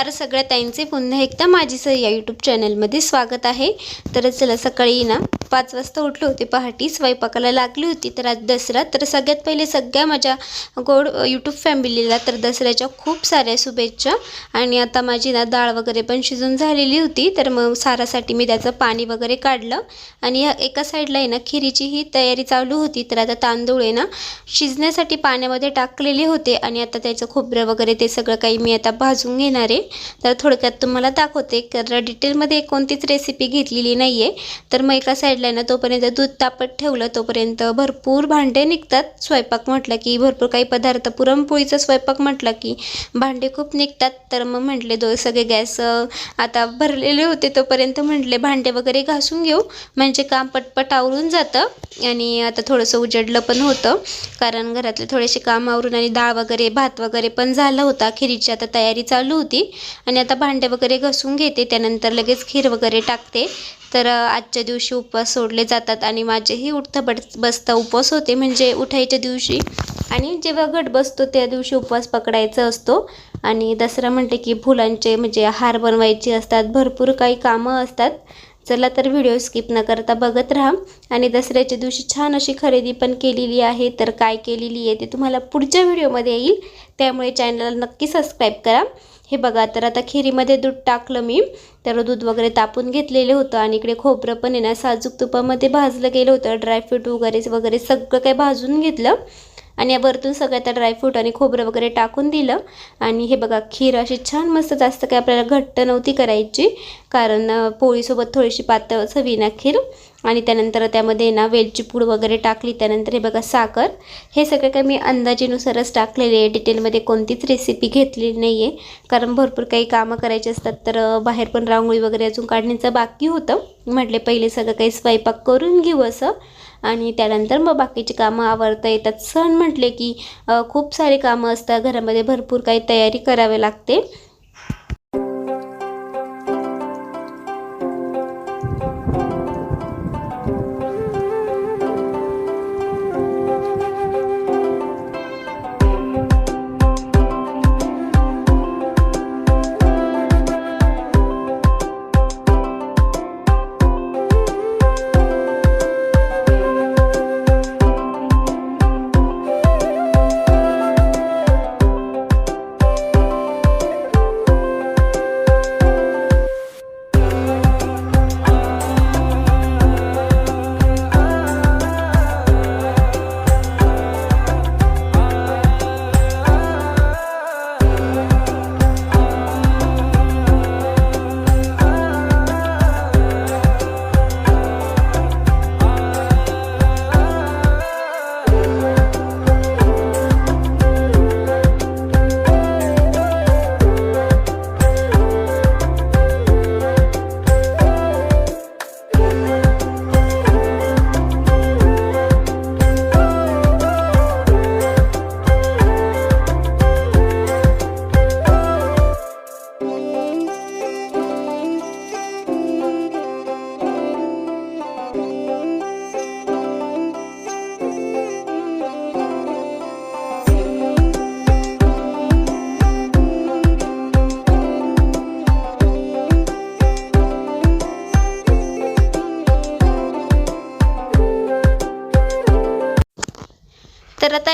नमस्कार. सगळ्या ताईंचे पुन्हा एकदा माझी सर या यूट्यूब चॅनलमध्ये स्वागत आहे. तर चला सकाळी ना पाच वाजता उठले होते पहाटी स्वयंपाकाला लागली होती. तर आज दसरा. तर सगळ्यात पहिले सगळ्या माझ्या गोड यूट्यूब फॅमिलीला तर दसऱ्याच्या खूप साऱ्या शुभेच्छा. आणि आता माझी ना डाळ वगैरे पण शिजून झालेली होती. तर मग सारासाठी मी त्याचं पाणी वगैरे काढलं. आणि एका साईडला आहे ना खिरीची ही तयारी चालू होती. तर आता तांदूळ आहे ना शिजण्यासाठी पाण्यामध्ये टाकलेले होते. आणि आता त्याचं खोबरं वगैरे ते सगळं काही मी आता भाजून घेणार आहे. तर थोडक्यात तुम्हाला दाखवते तर डिटेलमध्ये कोणतीच रेसिपी घेतलेली नाही आहे तर मग एका साईडला ना तोपर्यंत दूध तापत ठेवलं तोपर्यंत भरपूर भांडे निघतात. स्वयंपाक म्हटलं की भरपूर काही पदार्थ पुरणपोळीचा स्वयंपाक म्हटलं की भांडे खूप निघतात. तर मग म्हटले दो सगळे गॅस आता भरलेले होते तोपर्यंत म्हटले भांडे वगैरे घासून घेऊ. म्हणजे काम पटपट आवरून जातं. आणि आता थोडंसं उजडलं पण होतं. कारण घरातले थोडेसे काम आवरून आणि डाळ वगैरे भात वगैरे पण झाला होता. खिरीची आता तयारी चालू होती. आणि आता भांडे वगैरे घासून घेते. त्यानंतर लगेच खीर वगैरे टाकते. तर आजच्या दिवशी उपवास सोडले जातात आणि माझेही उठता बड बसता उपवास होते. म्हणजे उठायच्या दिवशी आणि जेव्हा गट बसतो त्या दिवशी उपवास पकडायचा असतो. आणि दसरा म्हणते की फुलांचे म्हणजे हार बनवायचे असतात. भरपूर काही कामं असतात. चला तर व्हिडिओ स्किप न करता बघत राहा. आणि दसऱ्याच्या दिवशी छान अशी खरेदी पण केलेली आहे. तर काय केलेली आहे ते तुम्हाला पुढच्या व्हिडिओमध्ये येईल. त्यामुळे चॅनलला नक्की सबस्क्राईब करा. हे बघा तर आता खिरीमध्ये दूध टाकलं मी. तर दूध वगैरे तापून घेतलेलं होतं आणि इकडे खोबरं पण आहे ना साजूक तुपामध्ये भाजलं गेलं होतं. ड्रायफ्रूट वगैरे वगैरे सगळं काही भाजून घेतलं. आणि यावरतून सगळं आता ड्रायफ्रूट आणि खोबरं वगैरे टाकून दिलं. आणि हे बघा खीर अशी छान मस्त जास्त काही आपल्याला घट्ट नव्हती करायची. कारण पोळीसोबत थोडीशी पातळ चवीना खीर. आणि त्यानंतर त्यामध्ये ना वेलची पूड वगैरे टाकली त्यानंतर हे बघा साखर. हे सगळं काही मी अंदाजेनुसारच टाकलेले आहे. डिटेलमध्ये कोणतीच रेसिपी घेतलेली नाही आहे कारण भरपूर काही कामं करायची असतात तर बाहेर पण रांगोळी वगैरे अजून काढण्याचं बाकी होतं. म्हटले पहिले सगळं काही स्वयंपाक करून घेऊ असं. आणि त्यानंतर मग बाकीची कामं आवरता येतात. सण म्हटले की खूप सारे कामं असतात. घरामध्ये भरपूर काही तयारी करावी लागते.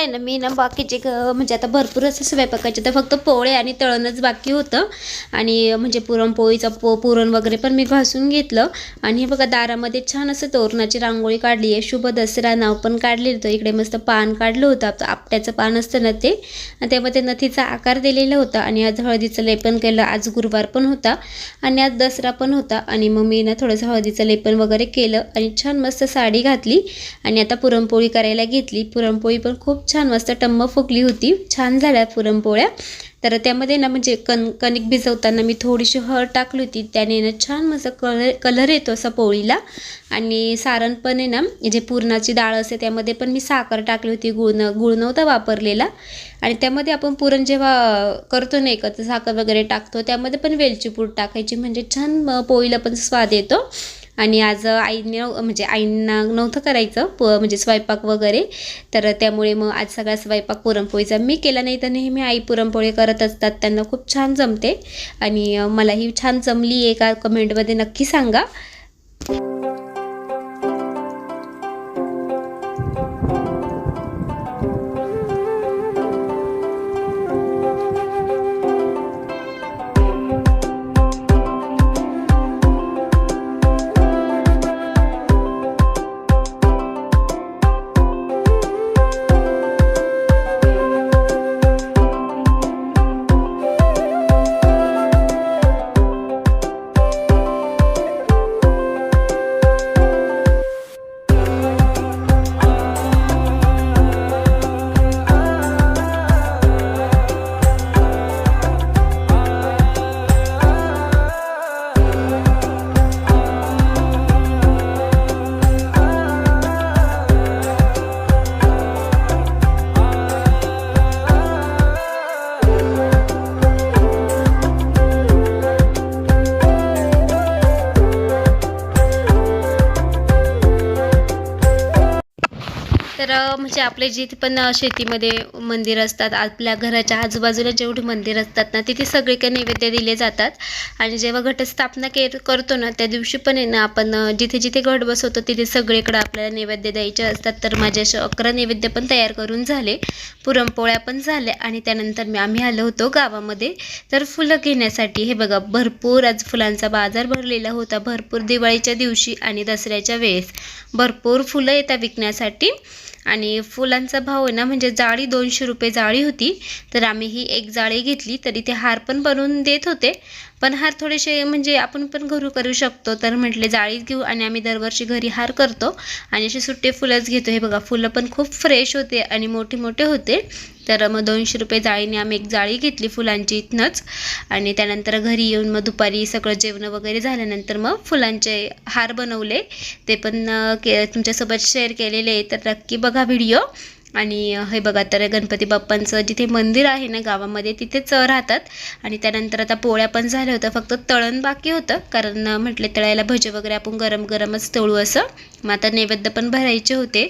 आहे ना मी ना बाकीचे म्हणजे आता भरपूर असं स्वयंपाकाचे तर फक्त पोळे आणि तळणच बाकी होतं. आणि म्हणजे पुरणपोळीचं पो पुरण वगैरे पण मी घासून घेतलं. आणि हे बघा दारामध्ये छान असं तोरणाची रांगोळी काढली आहे. शुभ दसरा नाव पण काढलेलं होतं. इकडे मस्त पान काढलं होतं. आपलं आपट्याचं पान असतं ना ते. आणि त्यामध्ये नथीचा आकार दिलेला होता. आणि आज हळदीचं लेपन केलं. आज गुरुवार पण होता. आणि आज दसरा पण होता. आणि मग मी ना थोडंसं हळदीचं लेपन वगैरे केलं. आणि छान मस्त साडी घातली. आणि आता पुरणपोळी करायला घेतली. पुरणपोळी पण खूप छान छान मस्त टम्म फुगली होती. छान झाल्या पुरणपोळ्या. तर त्यामध्ये ना म्हणजे कण कणिक भिजवताना मी थोडीशी हळद टाकली होती. त्याने ना छान मस्त कलर कलर येतो असा पोळीला. आणि सारण पण आहे ना जे पुरणाची डाळ असते त्यामध्ये पण मी साखर टाकली होती गुळ न गुळ नव्हता वापरलेला. आणि त्यामध्ये आपण पुरण जेव्हा करतो नाही एकत्र साखर वगैरे टाकतो त्यामध्ये पण वेलची पूड टाकायची. म्हणजे छान पोळीला पण स्वाद येतो. आणि आज आईने म्हणजे आईंना नव्हतं करायचं प म्हणजे स्वयंपाक वगैरे. तर त्यामुळे मग आज सगळा स्वयंपाक पुरणपोळीचा मी केला. नाही तर नेहमी आई पुरणपोळी करत असतात. त्यांना खूप छान जमते. आणि मलाही छान जमली आहे का कमेंटमध्ये नक्की सांगा. म्हणजे आपले जिथे पण शेतीमध्ये मंदिर असतात आपल्या घराच्या आजूबाजूला जेवढे मंदिर असतात ना तिथे सगळे काही नैवेद्य दिले जातात. आणि जेव्हा घटस्थापना के करतो ना त्या दिवशी पण आहे ना आपण जिथे जिथे घट बसवतो तिथे सगळीकडे आपल्याला नैवेद्य द्यायचे असतात. तर माझे असे अकरा नैवेद्य पण तयार करून झाले. पुरणपोळ्या पण झाल्या आणि त्यानंतर मी आम्ही आलो होतो गावामध्ये. तर फुलं घेण्यासाठी हे बघा भरपूर आज फुलांचा बाजार भरलेला होता. भरपूर दिवाळीच्या दिवशी आणि दसऱ्याच्या वेळेस भरपूर फुलं येतात विकण्यासाठी. आणि फुलांचा भाव आहे ना म्हणजे जाळी दोनशे रुपये जाळी होती. तर आम्ही ही एक जाळी घेतली तरी ते हार पण बनवून देत होते. पण हार थोडेसे म्हणजे आपण पण घरू करू शकतो. तर म्हटले जाळीत घेऊ आणि आम्ही दरवर्षी घरी हार करतो. आणि असे सुट्टे फुलंच घेतो. हे बघा फुलं पण खूप फ्रेश होते आणि मोठे मोठे होते. तर मग दोनशे रुपये जाळीने आम्ही एक जाळी घेतली फुलांची इथनंच. आणि त्यानंतर घरी येऊन मग दुपारी सगळं जेवण वगैरे झाल्यानंतर मग फुलांचे हार बनवले. ते पण के तुमच्यासोबत शेअर केलेले तर नक्की बघा व्हिडिओ आणि हे बघा तर गणपती बाप्पांचं जिथे मंदिर आहे ना गावामध्ये तिथेच राहतात. आणि त्यानंतर आता पोळ्या पण झाल्या होत्या फक्त तळण बाकी होतं. कारण म्हटले तळायला भजे वगैरे आपण गरम गरमच तळू असं. मग आता नैवेद्य पण भरायचे होते.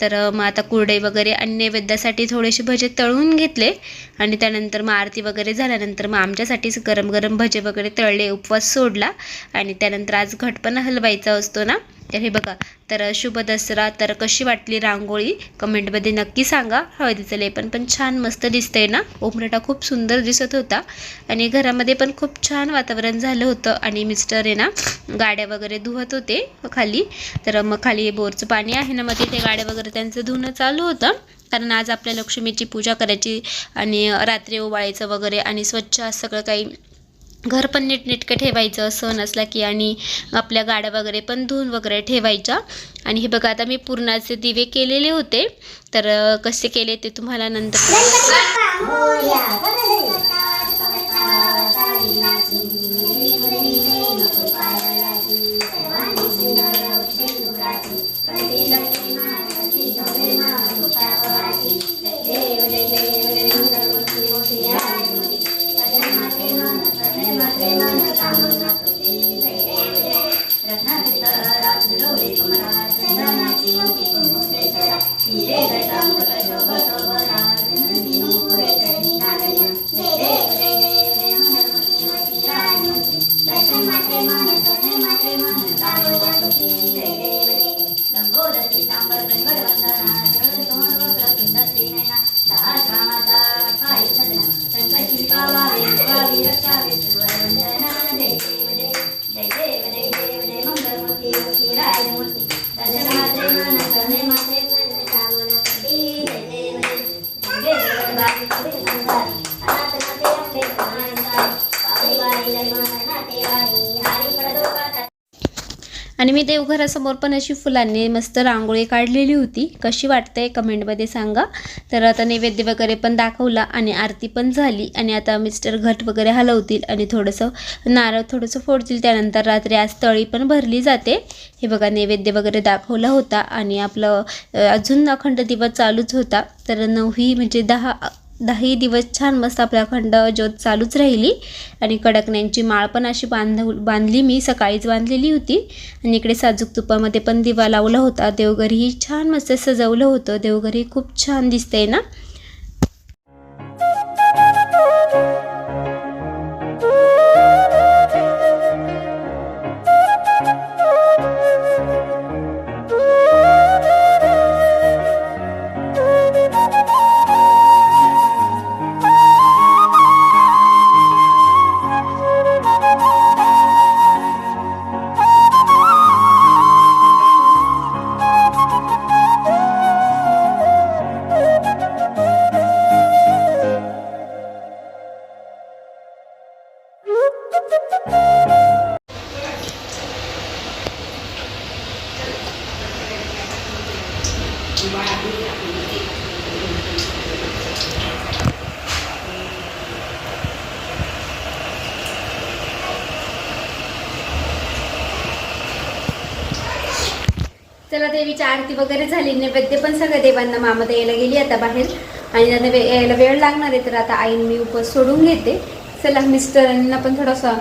तर मग आता कुरडे वगैरे आणि नैवेद्यासाठी थोडेसे भजे तळून घेतले आणि त्यानंतर मग आरती वगैरे झाल्यानंतर मग आमच्यासाठीच गरम गरम भजे वगैरे तळले उपवास सोडला आणि त्यानंतर आज घट पण हलवायचा असतो ना? तर हे बघा तर शुभ दसरा तर कशी वाटली रांगोळी? कमेंटमध्ये नक्की सांगा. हळदीचं लेपन पण छान मस्त दिसतंय ना? उमरटा खूप सुंदर दिसत होता आणि घरामध्ये पण खूप छान वातावरण झालं होतं आणि मिस्टर आहे ना गाड्या वगैरे धुवत होते खाली. तर मग खाली बोरचं पाणी आहे ना मग तिथे गाड्या वगैरे त्यांचं धुणं चालू होतं. कारण आज आपल्या लक्ष्मीची पूजा करायची आणि रात्री ओवाळायचं वगैरे आणि स्वच्छ सगळं काही घर पण नीटनेटकं ठेवायचं सण असला की आणि आपल्या गाड्या वगैरे पण धुवून वगैरे ठेवायच्या. आणि हे बघा आता मी पूर्णाचे दिवे केलेले होते. तर कसे केले ते तुम्हाला नंतर आणि मी देवघरासमोर पण अशी फुलांनी मस्त रांगोळी काढलेली होती. कशी वाटते कमेंटमध्ये सांगा. तर आता नैवेद्य वगैरे पण दाखवला आणि आरती पण झाली आणि आता मिस्टर घट वगैरे हलवतील आणि थोडंसं नारळ थोडंसं फोडतील. त्यानंतर रात्री आज तळी पण भरली जाते. हे बघा नैवेद्य वगैरे दाखवला होता आणि आपलं अजून अखंड दिवस चालूच होता. तर नऊही म्हणजे दहा दहाही दिवस छान मस्त आपल्या अखंड ज्योत चालूच राहिली. आणि कडकण्यांची माळ पण अशी बांधव बांधली मी सकाळीच बांधलेली होती. आणि इकडे साजूक तुपामध्ये पण दिवा लावला होता. देवघरही छान मस्त सजवलं होतं. देवघरही खूप छान दिसतंय ना? वगैरे झाली नैवेद्य पण सगळं देवांना मामा द्यायला गेली आता बाहेर. आणि त्यांना वे- यायला वेळ लागणार आहे तर आता आईन मी उपवास सोडून घेते. चला मिस्टरांना पण थोडासा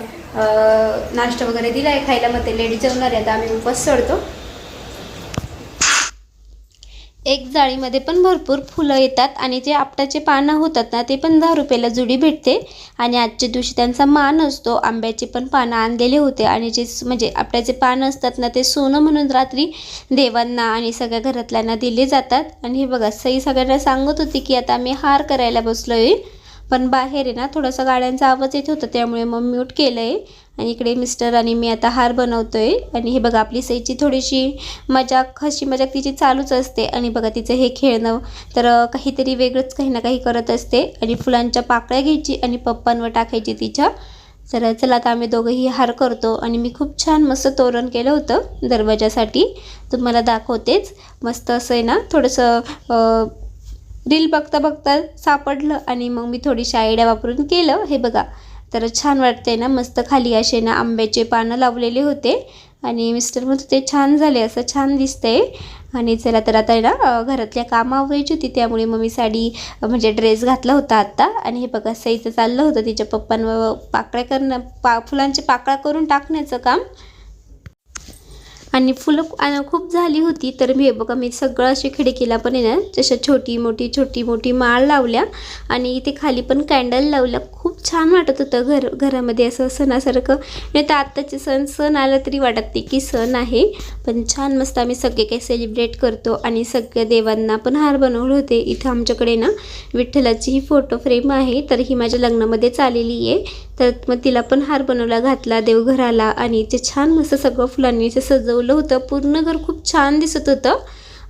नाश्ता वगैरे दिला आहे खायला मग ते लेडी जेवणार आहे आता आम्ही उपवास सोडतो. एक जाळीमध्ये पण भरपूर फुलं येतात आणि जे आपटाचे पानं होतात ना ते पण दहा रुपयाला जुडी भेटते. आणि आजच्या दिवशी त्यांचा मान असतो आंब्याचे पण पानं आणलेले होते. आणि जे म्हणजे आपट्याचे पानं असतात ना ते सोनं म्हणून रात्री देवांना आणि सगळ्या घरातल्यांना दिले जातात. आणि हे बघा सई सगळ्यांना सांगत होती की आता आम्ही हार करायला बसलो आहे पण बाहेर आहे ना थोडासा गाड्यांचा आवाज येत होता त्यामुळे मग म्यूट केलं आहे आणि इकडे मिस्टर आणि मी आता हार बनवतो आहे आणि हे बघा आपली सईची थोडीशी मजाक हशी मजाक तिची चालूच असते. आणि बघा तिचं हे खेळणं तर काहीतरी वेगळंच काही ना काही करत असते. आणि फुलांच्या पाकळ्या घ्यायची आणि पप्पांवर टाकायची तिच्या. तर चला आता आम्ही दोघंही हार करतो. आणि मी खूप छान मस्त तोरण केलं होतं दरवाजासाठी. तुम्हाला दाखवतेच. मस्त असं आहे ना थोडंसं रील बघता बघता सापडलं आणि मग मी थोडीशी आयडिया वापरून केलं. हे बघा तर छान वाटते ना? मस्त खाली असे ना आंब्याचे पानं लावलेले होते आणि मिस्टर म्हणत होते छान झाले असं छान दिसतंय. आणि चला तर आता ना घरातल्या कामं आवरायची होती त्यामुळे मग मी साडी म्हणजे ड्रेस घातला होता आत्ता. आणि हे बघा सईचं चाललं होतं तिच्या पप्पांवर पाकळ्या करणं पा फुलांचे पाकळ्या करून टाकण्याचं काम. आणि फुलं खूप झाली होती तर मी हे बघा मी सगळं अशी खिडकीला पण येणार जशा छोटी मोठी छोटी मोठी माळ लावल्या आणि इथे खाली पण कॅन्डल लावल्या खूप छान वाटत होतं घर घरामध्ये असं सणासारखं. नाही तर आत्ताचे सण सण आलं तरी वाटत नाही की सण आहे पण छान मस्त आम्ही सगळे काही सेलिब्रेट करतो आणि सगळ्या देवांना पण हार बनवले होते. इथं आमच्याकडे ना विठ्ठलाची ही फोटो फ्रेम आहे तर ही माझ्या लग्नामध्येच आलेली आहे. तर मग तिला पण हार बनवला घातला देवघराला आणि ते छान मस्त सगळं फुलांनी ते सजवलं होतं. पूर्ण घर खूप छान दिसत होतं.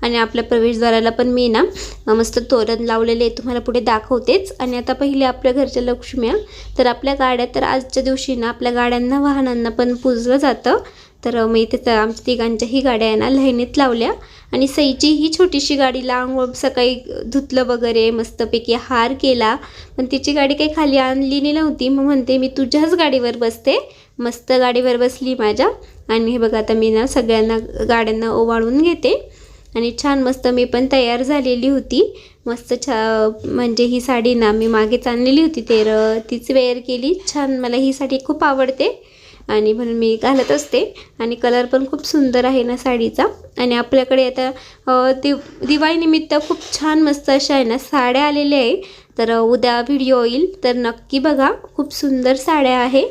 आणि आपल्या प्रवेशद्वाराला पण मी ना मस्त तोरण लावलेले तुम्हाला पुढे दाखवतेच. आणि आता पहिले आपल्या घरच्या लक्ष्म्या. तर आपल्या गाड्या तर आजच्या दिवशी ना आपल्या गाड्यांना वाहनांना पण पूजलं जातं. तर मी इथे तर आमच्या तिघांच्याही गाड्या आहे ना लाईनीत लावल्या. आणि सईची ही छोटीशी गाडी लांब सकाळी धुतलं वगैरे मस्तपैकी हार केला. पण तिची गाडी काही खाली आणलेली नव्हती. मग म्हणते मी तुझ्याच गाडीवर बसते. मस्त गाडीवर बसली माझ्या. आणि हे बघा आता मी ना सगळ्यांना गाड्यांना ओवाळून घेते. आणि छान मस्त मी पण तयार झालेली होती. मस्त छा म्हणजे ही साडी ना मी मागेच आणलेली होती. तर तीच वेअर केली. छान मला ही साडी खूप आवडते. आणि म्हणून मी घालत असते. आणि कलर पण खूप सुंदर आहे ना साडीचा. आणि आपल्याकडे आता दिव दिवाळीनिमित्त खूप छान मस्त अशा आहे ना साड्या आलेल्या आहे. तर उद्या व्हिडिओ येईल. तर नक्की बघा. खूप सुंदर साड्या आहे.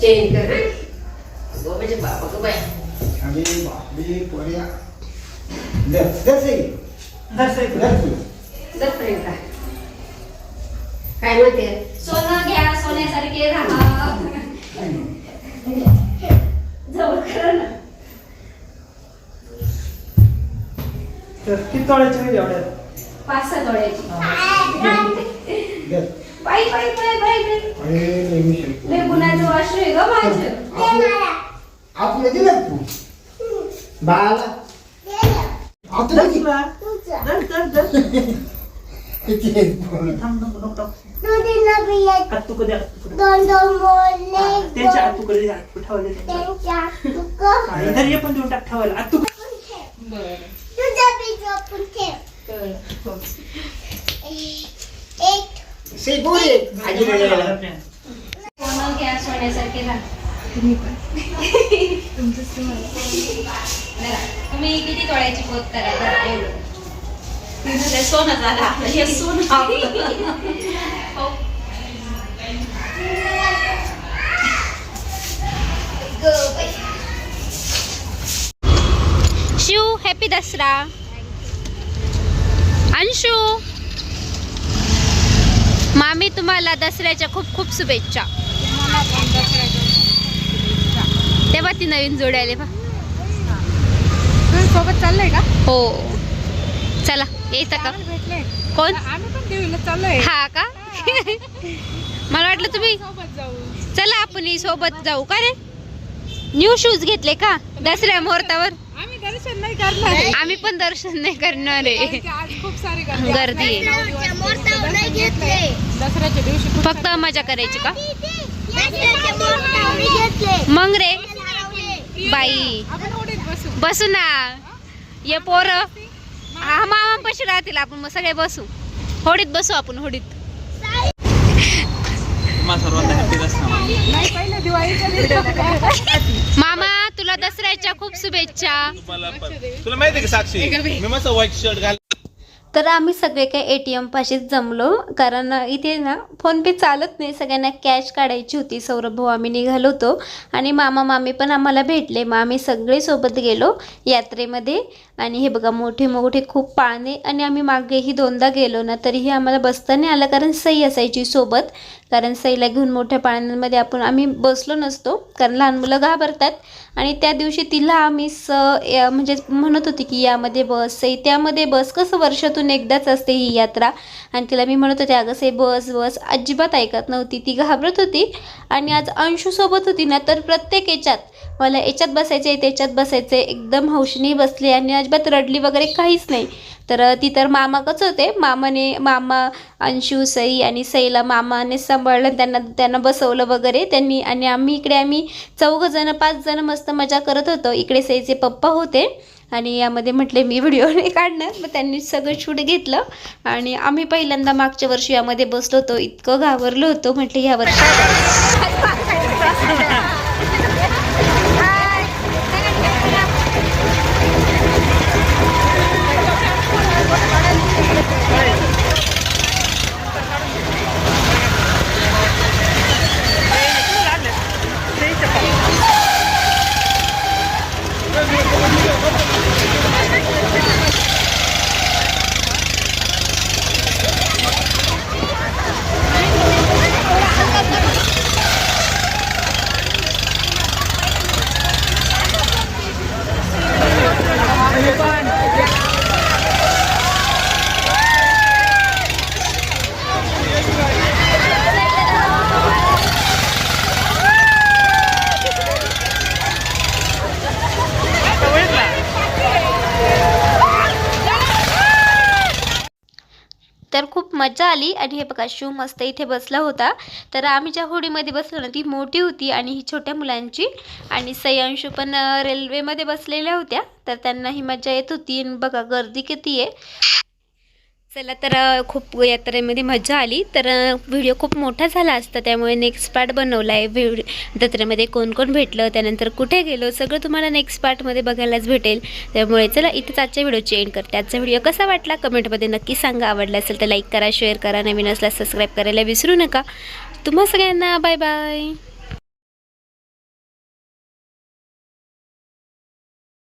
चेंज कर म्हणजे बाबा गो बाय अरे बापरे पोऱ्या दर दर काय म्हणते? सोनं घ्या सोन्यासारखे राहा. किती तोळ्याची म्हणजे एवढ्या पाच सहा तोळ्याची. दर बाई बाई बाई बाई बाई. अरे लय मिशन लय गुणाचं वासरू आहे ग माझं. आपलं दिलं तू? बाळाला? आता किती आहे बोलले त्यांच्या हात तुकडे ठेवले त्यांच्या? तुक इधर ये पण देऊन टाक ठेवायला. तुझ्या राहा बघा, तुम्ही किती तोळ्याची पोत हे सोनं झालं हे सोनं आपलं. हो. ग बाई. शिव हॅपी दसरा अंशू. मामी तुम्हाला दसऱ्याच्या खूप खूप शुभेच्छा. तेव्हा ती नवीन जोडी आली सोबत चाललंय का? हो. चला यायचं का? कोण? हा का? मला वाटलं तुम्ही चला आपण सोबत जाऊ. का रे? न्यू शूज घेतले का? दसऱ्या मुहूर्तावर? करणार. आम्ही पण दर्शन नाही करणार कारण आहे. खूप सारी गर्दी आहे. दसऱ्याच्या दिवशी फक्त मजा करायची का? मग रे. बाई. बसू. बसू ना. ये पोर. हा मामा पशी राहतील आपण मग सगळे बसू. होडीत बसू आपण होडीत. नाही पहिल्या दसऱ्याच्या खूप शुभेच्छा. मला पण. तुला माहिती आहे का साक्षी? मी मस्त व्हाईट शर्ट घाल तर आम्ही सगळे काही ए टी एम पाशीच जमलो कारण इथे ना फोनपे चालत नाही. सगळ्यांना कॅश काढायची होती. सौरभ भाऊ आम्ही निघालो होतो. आणि मामा मामी पण आम्हाला भेटले. मग आम्ही सगळे सोबत गेलो यात्रेमध्ये. आणि हे बघा मोठे मोठे खूप पाळणे आणि आम्ही मागेही दोनदा गेलो ना तरीही आम्हाला बसता नाही आलं कारण सई असायची सोबत. कारण सईला घेऊन मोठ्या पाळण्यांमध्ये आपण आम्ही बसलो नसतो कारण लहान मुलं घाबरतात. आणि त्या दिवशी तिला आम्ही स या- म्हणजे म्हणत होती की यामध्ये बस सई त्यामध्ये बस कसं वर्षातून एकदाच असते ही यात्रा? आणि तिला मी म्हणत होते अगं सई बस बस. अजिबात ऐकत नव्हती ती घाबरत होती. आणि आज अंशूसोबत होती ना तर प्रत्येक याच्यात मला याच्यात बसायचं आहे त्याच्यात बसायचं आहे एकदम हौशीने बसली आणि अजिबात रडली वगैरे काहीच नाही. तर ती तर मामाकच होते. मामाने मामा अंशू सई आणि सईला मामाने सांभाळलं त्यांना त्यांना बसवलं वगैरे. त्यांनी आणि आम्ही इकडे आम्ही चौघं जण पाच जण मस्त मजा करत होतो. इकडे सईचे पप्पा होते आणि यामध्ये म्हटले मी व्हिडिओ नाही काढणार. मग त्यांनी सगळं शूट घेतलं आणि आम्ही पहिल्यांदा मागच्या वर्षी यामध्ये बसलो होतो. इतकं घाबरलो होतो. म्हटलं ह्या वर्षी मजा आली आणि हे बघा शिव मस्त इथे बसला होता. तर आम्ही ज्या होडीमध्ये बसलो ना ती मोठी होती आणि ही छोट्या मुलांची. आणि सयांशू पण रेल्वेमध्ये बसलेल्या होत्या. तर त्यांना ही मजा येत होती. आणि बघा गर्दी किती आहे. चला तर खूप यात्रेमध्ये मजा आली. तर व्हिडिओ खूप मोठा झाला असता त्यामुळे नेक्स्ट पार्ट बनवला आहे व्हिडिओ जत्रेमध्ये कोण कोण भेटलं त्यानंतर कुठे गेलो सगळं तुम्हाला नेक्स्ट पार्टमध्ये बघायलाच भेटेल. त्यामुळे चला इथेच आजच्या व्हिडिओची एंड करते. आजचा व्हिडिओ कसा वाटला कमेंटमध्ये नक्की सांगा. आवडला असेल तर लाईक करा शेअर करा. नवीन असल्यास सबस्क्राईब करायला विसरू नका. तुम्हा सगळ्यांना बाय बाय